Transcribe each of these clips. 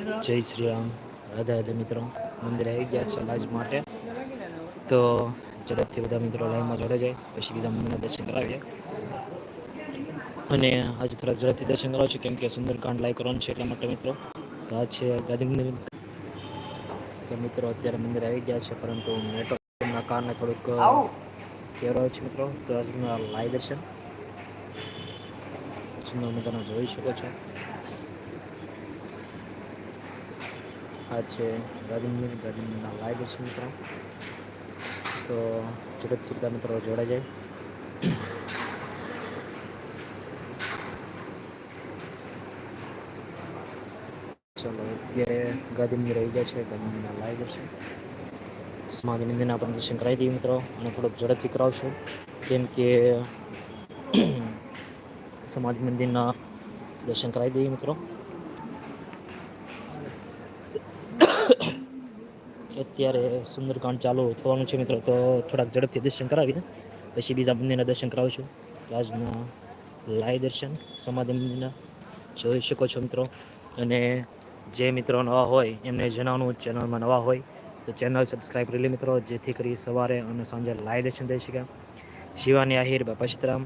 જય શ્રી રામ. રાધા રાધે મિત્રો, મંદિરે આવી ગયા છે લાજ માટે. તો ઝડપથી બધા મિત્રો લાઈનમાં જોડે જાય, પછી બીજા મંદિરના દર્શન કરાવીએ. અને આજે થોડા ઝડપથી દર્શન કરાવ છું કેમ કે સુંદરકાંડ લાઈવ કરવાનું છે એટલા માટે મિત્રો. તો આ છે ગાંધી તો મિત્રો, અત્યારે મંદિર આવી ગયા છે, પરંતુ નેટવર્કના કારણે થોડુંક કેવય છે મિત્રો. તો આજના લાઈવ દર્શન. સુંદર મજાનો જોઈ શકો છો. આ છે ગાંધી ગાંધીના લાઈવ છે મિત્રો. તો ઝડપથી બધા મિત્રો જોડાઈ જાય. ચાલો, અત્યારે ગાંધી રહી ગયા છે ગાંધીના લાઈવ છે. સમાજ મંદિરના પણ દર્શન કરાવી દઈએ મિત્રો, અને થોડુંક ઝડપથી કરાવશું. કેમ કે સમાજ મંદિરના દર્શન કરાવી દઈએ મિત્રો. અત્યારે સુંદરકાંડ ચાલુ થવાનું છે મિત્રો, તો થોડાક ઝડપથી દર્શન કરાવીને પછી બીજા મંદિરના દર્શન કરાવીશું. આજના લાઈવ દર્શન સમાધિ મંદિરના જોઈ શકો છો મિત્રો. અને જે મિત્રો નવા હોય એમને જણાવવાનું ચેનલમાં નવા હોય, તો ચેનલ સબસ્ક્રાઈબ કરી લે મિત્રો, જેથી કરી સવારે અને સાંજે લાઈવ દર્શન થઈ શકે. શિવાની આહિર બાપા સીતરામ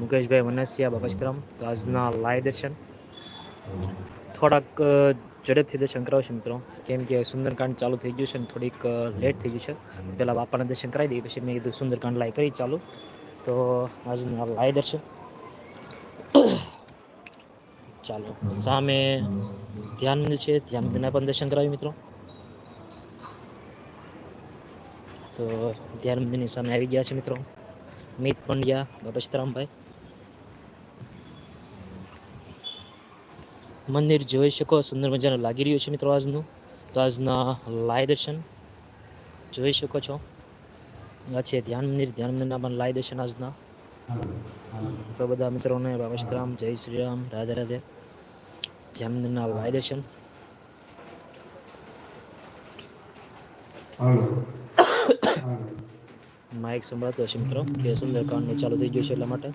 મુકેશભાઈ વનસિયા બાપા સીતરામ તો આજના લાઈવ દર્શન. થોડાક ઝડપથી દર્શન કરાવશે મિત્રો. કેમ કે સુંદરકાંડ ચાલુ થઈ ગયું છે ને થોડીક લેટ થઈ ગયું છે. પહેલાં બાપાને દર્શન કરાવી દઈએ, પછી મેં કીધું સુંદરકાંડ લાઈ કરી ચાલુ. તો આજના લાઈ દર્શન. ચાલો, સામે ધ્યાન મંદિર છે. ધ્યાન મંદિરના પણ દર્શન કરાવ્યું મિત્રો. તો ધ્યાન મંદિરની સામે આવી ગયા છે મિત્રો. મિત પંડ્યા બાબા સીતારામભાઈ. મંદિર જોઈ શકો સુંદર મજાનું લાગી રહ્યું છે મિત્રો આજનું. તો આજના લાય દર્શન જોઈ શકો છો. આ છે ધ્યાન મંદિર ધ્યાન મંદિરના પણ લાય દર્શન આજના. તો બધા મિત્રોને બાબા જય શ્રી રામ રાધે રાધે. ધ્યાન મંદિરના લાય દર્શન. માઇક સંભળાતો હશે મિત્રો કે સુંદરકાંડનું ચાલુ થઈ ગયું છે એટલા માટે.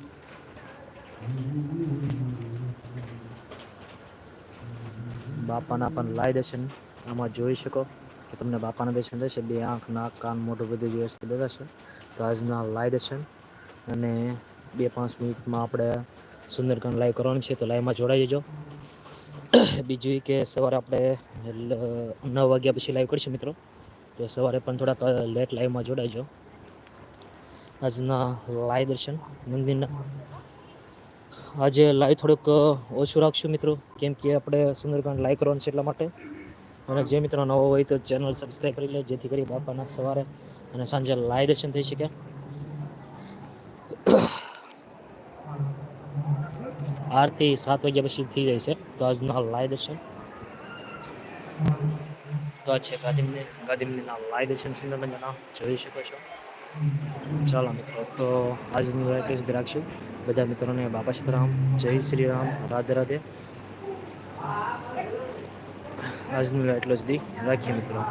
બાપાના પણ લાય દર્શન આમાં જોઈ શકો કે તમને બાપાના દર્શન થશે, બે આંખ, નાક, કાન, મોઢું બધું વ્યવસ્થિત દેખાશે તો આજના લાય દર્શન અને બે પાંચ મિનિટમાં આપણે સુંદરકાંડ લાઈવ કરવાનું છે, તો લાઈવમાં જોડાઈ જજો. બીજું કે સવારે આપણે નવ વાગ્યા પછી લાઈવ કરીશું મિત્રો. તો સવારે પણ થોડાક લેટ લાઈવમાં જોડાઈ જાઓ આજના લાઈવ દર્શન, મંદિરના આજે લાઈવ થોડુંક ઓછું રાખશું મિત્રો. કેમ કે આપણે સુંદરકાંડ લાઈવ કરવાનું છે એટલા માટે. અને જે મિત્રો નવો હોય તો ચેનલ સબસ્ક્રાઈબ કરી લે, જેથી કરી બાપાના સવારે અને સાંજે લાઈવ દર્શન થઈ શકે. આરતી સાત વાગ્યા પછી થઈ જાય છે. તો આજના લાઈવ દર્શન. તો છે ગાદીમની ગાદીમની લાઈવ દર્શન સુંદર મજાના જોઈ શકો છો. ચાલો મિત્રો, તો આજનું એટલું સુધી રાખશું બધા મિત્રોને બાપા સીતારામ જય શ્રી રામ, રાધે રાધે. આજનું એટલો સુધી રાખીએ મિત્રો.